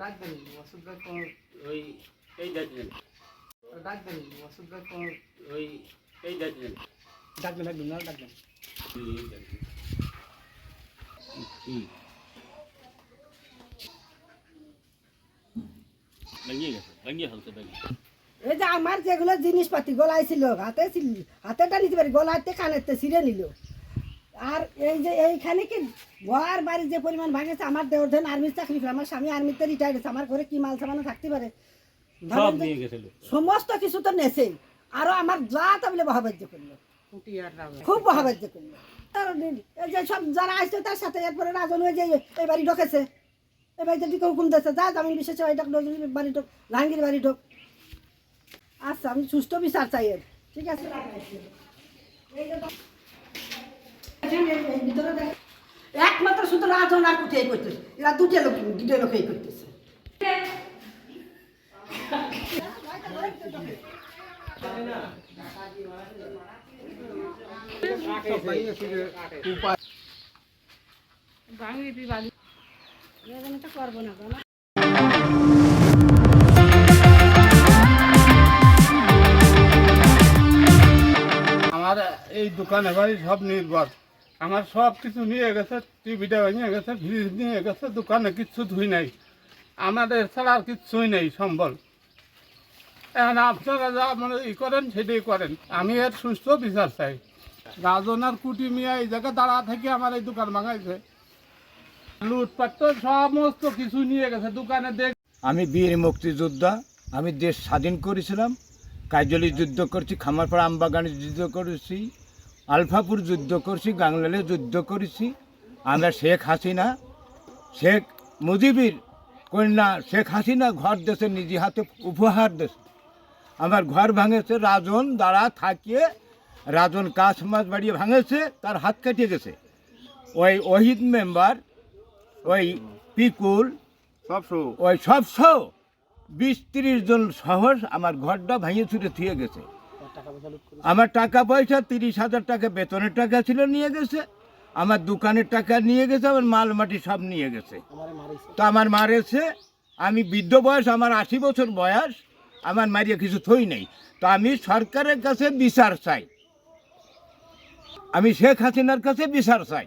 ডাকবেন ওষুধ কোন ওই এই ডাকবেন ডাকবেন ওষুধ কোন ওই এই ডাকবেন ডাকবেন ডাকবেন না ডাকবেন। এই ডাকবেন কি লাগিয়ে গেছে লাগিয়ে ফেলতে লাগিয়ে এই যে আমার যেগুলো জিনিসপাতি গলায় ছিল হাতে ছিল হাতেটা নিতে পারি গলাতে কানেতে ছিঁড়ে নিল। আর এই যে এইখানে কি ঘর বাড়ি যে পরিমাণ ভাঙেছে আমার দেওয়ার ধরেন আর্মির চাকরি করে আমার স্বামী আর্মিতে রিটায়ার হয়েছে আমার ঘরে কি মাল সামানো থাকতে পারে? সমস্ত কিছু তো নেছে আরও আমার যা তা বলে মহাবাজ্য করল। খুব মহাবাজ্য করল। তার যে সব যারা আসছে তার সাথে এরপরে রাজন হয়ে যে এই বাড়ি ঢোকেছে। এই বাড়িতে দিকে হুকুম দিয়েছে? যা জামিন বিশেষ বাড়ি ঢোক নজরুল বাড়ি ঢোক জাহাঙ্গীর বাড়ি ঢোক। আচ্ছা আমি সুস্থ বিচার চাই ঠিক আছে? একমাত্র শুধু রাজন আর কুঠিয়াই করতেছে। এরা দুটো লোক দুটো লোকই করতেছে। আমার এই দোকানে বাড়ি সব নির্ভর। আমার সব কিছু নিয়ে গেছে, টিভিটা ভেঙে গেছে ফ্রিজ নিয়ে গেছে, দোকানে কিচ্ছু ধুই নাই। আমাদের ছাড়া আর কিচ্ছুই নেই সম্বল। এখন আপনারা যা মানে ই করেন, সেটাই করেন। আমি এর সুস্থ বিচার চাই। রাজন আর কুটি মিয়া এই জায়গায় দাঁড়া থেকে আমার এই দোকান ভাঙাইছে। লুটপাট তো সমস্ত কিছু নিয়ে গেছে, দোকানে দেখ আমি বীর মুক্তিযোদ্ধা, আমি দেশ স্বাধীন করেছিলাম। কাজলি যুদ্ধ করছি, খামারপাড়া আমবাগানে যুদ্ধ করেছি। আলফাপুর যুদ্ধ করছি গাংলালে যুদ্ধ করেছি। আমরা শেখ হাসিনা শেখ মুজিবির কন্যা শেখ হাসিনা ঘর দেশে নিজে হাতে উপহার দেশে আমার ঘর ভাঙেছে রাজন দ্বারা থাকিয়ে রাজন কাছ মাছ বাড়িয়ে ভাঙেছে তার হাত কেটে গেছে। ওই ওহিদ মেম্বার ওই পিকুল সব ওই সব সহ বিশ তিরিশ জন সাহস আমার ঘরটা ভাঙিয়ে ছুটে থুয়ে গেছে। আমার টাকা পয়সা তিরিশ হাজার টাকা বেতনের টাকা ছিল নিয়ে গেছে। আমার দোকানের টাকা নিয়ে গেছে আমার মাল মাটি সব নিয়ে গেছে। তো আমার মারেছে। আমি বৃদ্ধ বয়স আমার আশি বছর বয়স আমার মারিয়ে কিছু থই নেই। তো আমি সরকারের কাছে বিচার চাই। আমি শেখ হাসিনার কাছে বিচার চাই।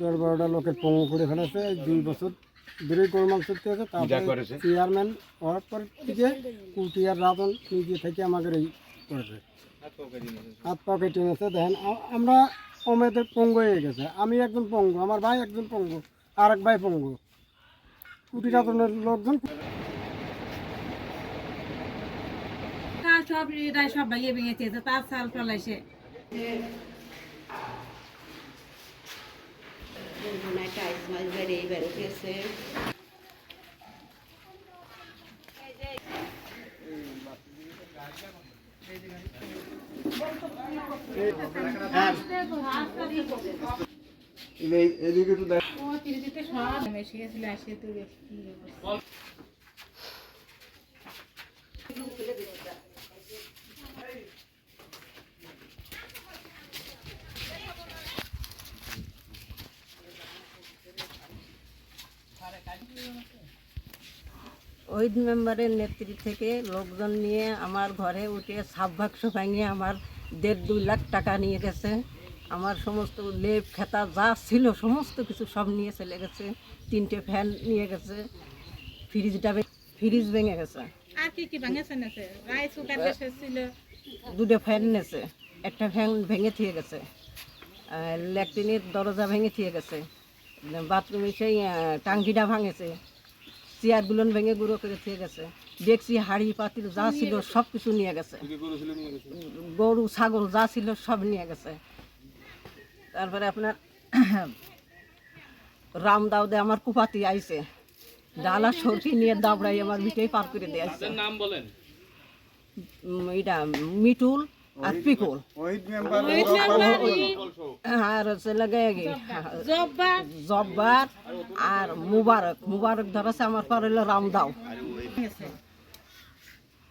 দশ বারোটা লোকের পঙ্গু করে ফেলেছে দুই বছর দূরে গরু মাংস আছে পূজা তারপরে চেয়ারম্যান হওয়ার পর থেকে কুটিয়ার রাতন নিজে থেকে আমাদের এই করেছে। হাত পকেট এনেছে দেখেন আমরা কমেতে পঙ্গু হয়ে গেছে। আমি একজন পঙ্গু আমার ভাই একজন পঙ্গু আর এক ভাই পঙ্গু। কুটি রাতনের লোকজন কাজ সব এটাই সব ভাইয়ে ভেঙেছে তার সাল ফলাইছে টাইস মাছ বেড়ে বেড়ে গেছে ও তিরিশিতে সব মেশে গেছিল আসে তুই ওই মেম্বারের নেত্রী থেকে লোকজন নিয়ে আমার ঘরে উঠে সাব বাক্স ভাঙিয়ে আমার দেড় দুই লাখ টাকা নিয়ে গেছে। আমার সমস্ত লেপ খেতা যা ছিল সমস্ত কিছু সব নিয়ে চলে গেছে। তিনটে ফ্যান নিয়ে গেছে। ফ্রিজটা ফ্রিজ ভেঙে গেছে। আর কি কি ভেঙেছে নেছে? রাইস কুকার দেশে ছিল দুটো ফ্যান নেছে। একটা ফ্যান ভেঙে থিয়ে গেছে। ল্যাট্রিনের দরজা ভেঙে থিয়ে গেছে। বাথরুমে সেই টাঙ্কিটা ভাঙেছে। চেয়ারগুলো ভেঙে গুঁড়ো করে দিয়ে গেছে। ডেকচি হাড়ি পাতিল যা ছিল সব কিছু নিয়ে গেছে। গরু ছাগল যা ছিল সব নিয়ে গেছে। তারপরে আপনার রাম দাউদে আমার কুপাতি আইছে। ডালা সরকি নিয়ে দাবড়াই আমার মিটেই পার করে দিয়েছে নাম বলেন। এটা মিটুল আর পিকুল আর হচ্ছে লাগে জব্বার। আর মুবারক। মুবারক ধরেছে আমার পর হলো রামদাও।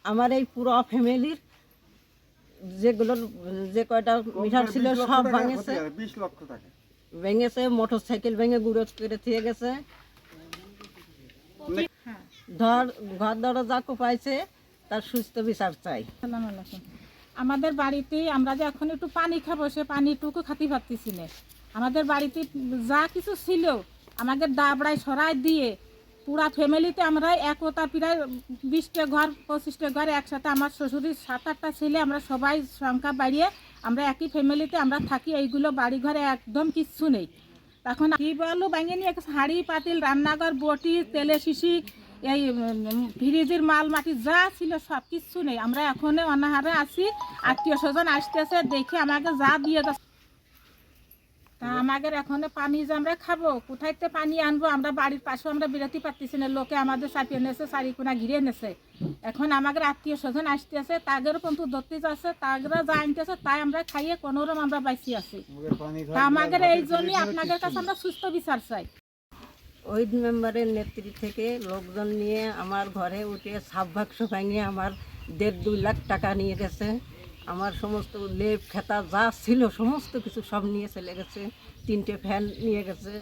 আমার এই পুরো ফ্যামিলির যেগুলো যে কয়টা মিঠার ছিল সব ভাঙেছে। বিশ লক্ষ টাকা। ভেঙেছে মোটর সাইকেল ভেঙে গুঁড়ো করে দিয়ে গেছে ধর ঘর দরজা কোপাইছে তার সুস্থ বিচার চাই। আসসালামু আলাইকুম। আমাদের বাড়িতে আমরা যে এখন একটু পানি খাব, সে পানিটুকু খাতে পারতেছি না। আমাদের বাড়িতে যা কিছু ছিল আমাদের দাবড়ায় সরাই দিয়ে পুরা ফ্যামিলিতে আমরা একতা প্রায় বিশটা ঘর, পঁচিশটা ঘর একসাথে আমার শ্বশুরের সাত আটটা ছেলে, আমরা সবাই সংখ্যা বাড়িয়ে আমরা একই ফ্যামিলিতে আমরা থাকি। এইগুলো বাড়ি ঘরে একদম কিচ্ছু নেই। তখন কি বলো ব্যাঙে নিয়ে হাঁড়ি, পাতিল, রান্নাঘর, বটি, তেলে শিশি এই ফ্রিজের মাল মাটি যা ছিল সব কিচ্ছু নেই। আমরা এখন অনাহারে আছি। আত্মীয় স্বজন আসতেছে দেখে আমাকে যা দিয়ে যাচ্ছে তা আমাদের এখন পানি যে আমরা খাব কোথাইতে পানি আনব? আমরা বাড়ির পাশেও আমরা বেরোতে পারতেছি না। লোকে আমাদের চাপিয়ে নেছে চারিকোনা ঘিরে নেছে এখন আমাদের আত্মীয় স্বজন আসতেছে তাদের কিন্তু ধরতে যাচ্ছে তাগরা যা আনতেছে তাই আমরা খাইয়ে কোনোরকম আমরা বাইসি আছি। তা আমাদের এই জন্যই আপনাদের কাছে আমরা সুস্থ বিচার চাই। ওই মেম্বারের নেত্রী থেকে লোকজন নিয়ে আমার ঘরে উঠে সাব বাক্স ভাঙিয়ে আমার দেড় দুই লাখ টাকা নিয়ে গেছে। আমার সমস্ত লেপ, খেতা যা ছিল, সমস্ত কিছু সব নিয়ে চলে গেছে। তিনটে ফ্যান নিয়ে গেছে।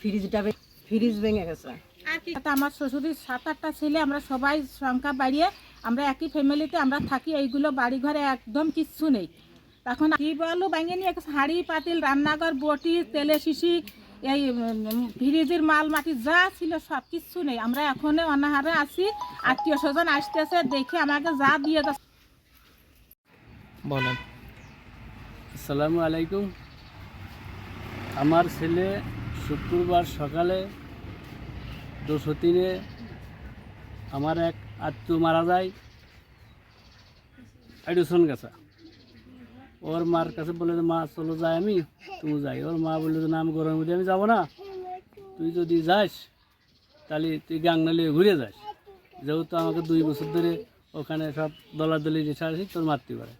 ফ্রিজটা ফ্রিজ ভেঙে গেছে। আমার শ্বশুরের সাত আটটা ছেলে, আমরা সবাই সংখ্যা বাড়িয়ে আমরা একই ফ্যামিলিতে আমরা থাকি, এইগুলো বাড়ি ঘরে একদম কিচ্ছু নেই। তখন কি বলো ব্যাঙে নিয়ে হাঁড়ি, পাতিল, রান্নাঘর, বটি, তেলে শিশি এই ফ্রিজের মাল মাটি যা ছিল সব কিছু নেই। আমরা এখন অনাহারে আছি। আত্মীয় স্বজন আসতেছে, দেখে আমাকে যা দিয়ে যাচ্ছে বলেন। আসসালামু আলাইকুম। আমার ছেলে শুক্রবার সকালে দুশো তিনে আমার এক আত্মীয় মারা যায়। এডিসন গেছে। ওর মার কাছে বলে যে, মা চলো যাই আমি তুমি যাই। ওর মা বলল যে, না আমি গরমের মধ্যে আমি যাব না। তুই যদি যাস তাহলে তুই গাংনালি ঘুরে যাস। যেহেতু আমাকে দুই বছর ধরে ওখানে সব দলাদলি যে ছাড়ছি তোর মারতে পারে।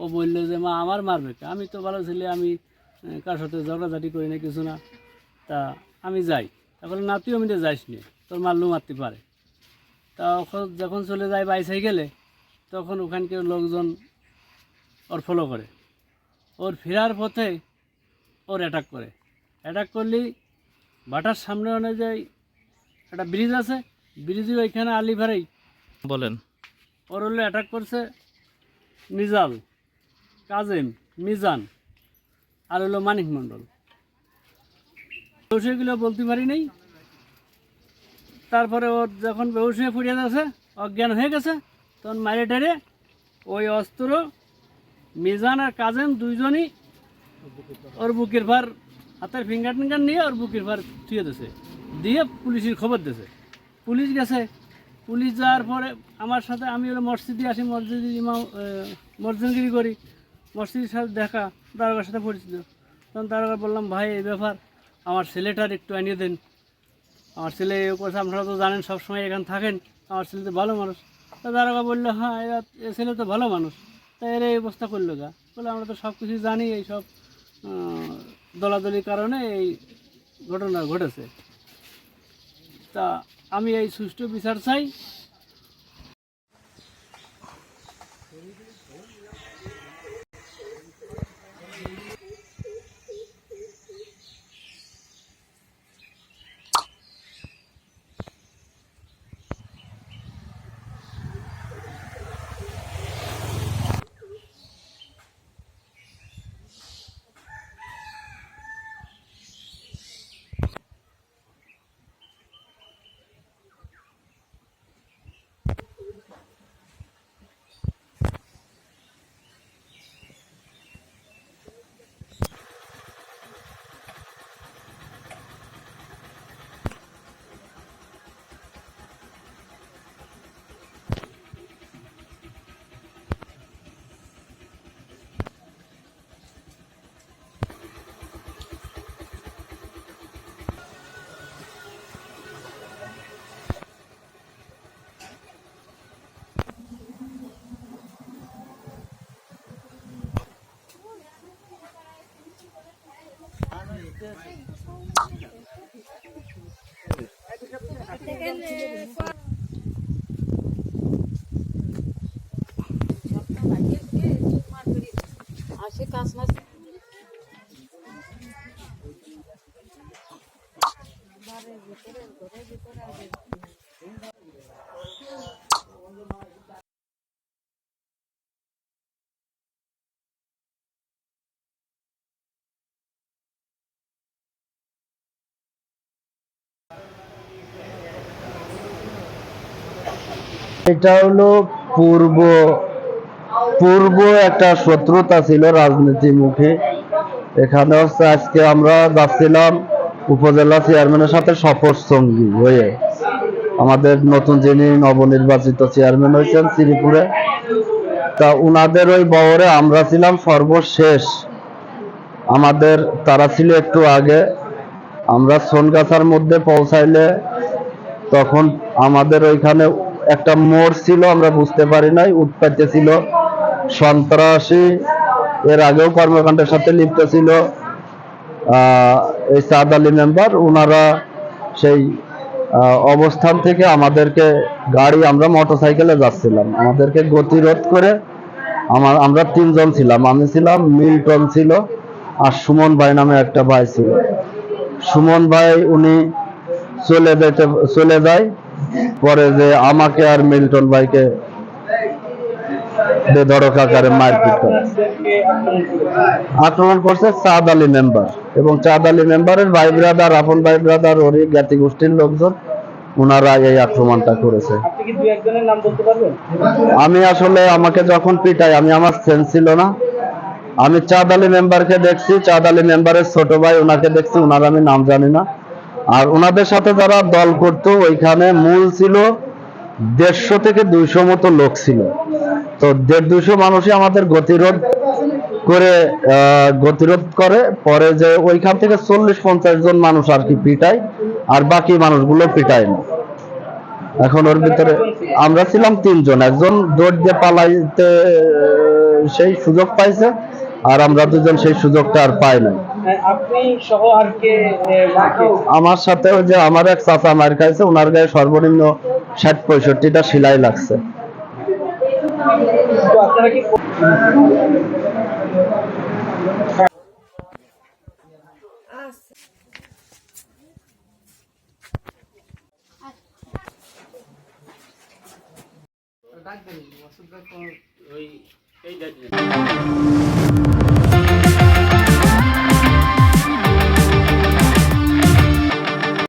ও বলল যে মা আমার মারবে? আমি তো ভালো ছেলে আমি কার সাথে ঝগড়াঝাটি করি না কিছু না। তা আমি যাই। তারপরে না তুই আমি যাইস নি তোর মারলেও মারতে পারে। তা যখন চলে যায় বাইসাইকেলে তখন ওখানকার লোকজন ওর ফলো করে। ওর ফেরার পথে ওর অ্যাটাক করে। অ্যাটাক করলেই বাটার সামনে অনুযায়ী একটা ব্রিজ আছে ব্রিজের ওইখানে আলিভারেই বলেন। ওর হলে অ্যাটাক করছে মিজাল কাজেম মিজান আর হলো মানিক মণ্ডল। সেগুলো বলতে পারি নাই। তারপরে ওর যখন বেহুশ ফুরিয়ে গেছে অজ্ঞান হয়ে গেছে তখন মারে টারে ওই অস্ত্র মিজান আর কাজেম দুইজনই ওর বুকের ভার হাতের ফিঙ্গার টিঙ্গার নিয়ে ওর বুকের ভার থুয়ে দিয়েছে দিয়ে পুলিশের খবর দিয়েছে পুলিশ গেছে। পুলিশ যাওয়ার পরে আমার সাথে আমি হলো মসজিদে আসি, মসজিদে ইমাম মসজিদগিরি করি। মসজিদের সাথে দেখা, দারোগার সাথে পরিচিত। তখন দারোগা বললাম, ভাই, এই ব্যাপার, আমার ছেলেটার একটু আনিয়ে দেন। আমার ছেলে কথা আপনারা তো জানেন, সবসময় এখানে থাকেন। আমার ছেলে তো ভালো মানুষ। তা দারোগা বলল হ্যাঁ এ ছেলে তো ভালো মানুষ। তা এর এই অবস্থা করল গা। বলে আমরা তো সব কিছু জানি, এই সব দলাদলির কারণে এই ঘটনা ঘটেছে। তা আমি এই সুষ্ঠু বিচার চাই। এটা হলো পূর্ব পূর্ব একটা শত্রুতা ছিল রাজনীতি মুখে। এখানে হচ্ছে আজকে আমরা যাচ্ছিলাম উপজেলা চেয়ারম্যানের সাথে সফর সঙ্গী হয়ে। আমাদের নতুন যিনি নবনির্বাচিত চেয়ারম্যান হয়েছেন শ্রীপুরে তা উনাদের ওই বহরে আমরা ছিলাম সর্বশেষ। আমাদের, তারা ছিল একটু আগে। আমরা সোনগাছার মধ্যে পৌঁছাইলে তখন আমাদের ওইখানে একটা মোড় ছিল, আমরা বুঝতে পারি নাই, উৎপাতে ছিল। সন্ত্রাসী এর আগেও কর্মকাণ্ডের সাথে লিপ্ত ছিল এই সাদ আলী মেম্বার। ওনারা সেই অবস্থান থেকে আমাদেরকে গাড়ি, আমরা মোটরসাইকেলে যাচ্ছিলাম। আমাদেরকে গতিরোধ করে আমার আমরা তিনজন ছিলাম। আমি ছিলাম, মিল্টন ছিল আর সুমন ভাই নামে একটা ভাই ছিল। সুমন ভাই, উনি চলে যেতে চলে যায়। পরে যে আমাকে আর মিল্টন ভাইকে বেধড়ক আকারে মারপিট করে আক্রমণ করছে চাঁদ আলী মেম্বার এবং চাঁদ আলী মেম্বারের ভাই ব্রাদার আপন ভাই ব্রাদার ওরই জ্ঞাতি গোষ্ঠীর লোকজন ওনারা এই আক্রমণটা করেছে। আমি আসলে আমাকে যখন পিটাই আমি আমার সেন্স ছিল না। আমি চাঁদ আলী মেম্বারকে দেখছি চাঁদ আলী মেম্বারের ছোট ভাই ওনাকে দেখছি ওনার আমি নাম জানি না। আর ওনাদের সাথে যারা দল করতো ওইখানে মূল ছিল দেড়শো থেকে দুইশো মতো লোক ছিল। তো দেড় দুইশো মানুষই আমাদের গতিরোধ করে গতিরোধ করে। পরে যে ওইখান থেকে চল্লিশ, পঞ্চাশ জন মানুষ আর কি পিটায়, আর বাকি মানুষগুলো পিটায় না। এখন ওর ভিতরে আমরা ছিলাম তিনজন। একজন দৌড় দিয়ে পালাইতে সেই সুযোগ পাইছে, আর আমরা দুজন সেই সুযোগটা আর পাই নাই। আপনি সহ আর কে আমার সাথে ওই যে আমার এক চাচা মার খাইছে ওনার গায়ে সর্বনিম্ন ষাট পঁয়ষট্টিটা সেলাই লাগছে। আপনারা কি যাচ্ছেন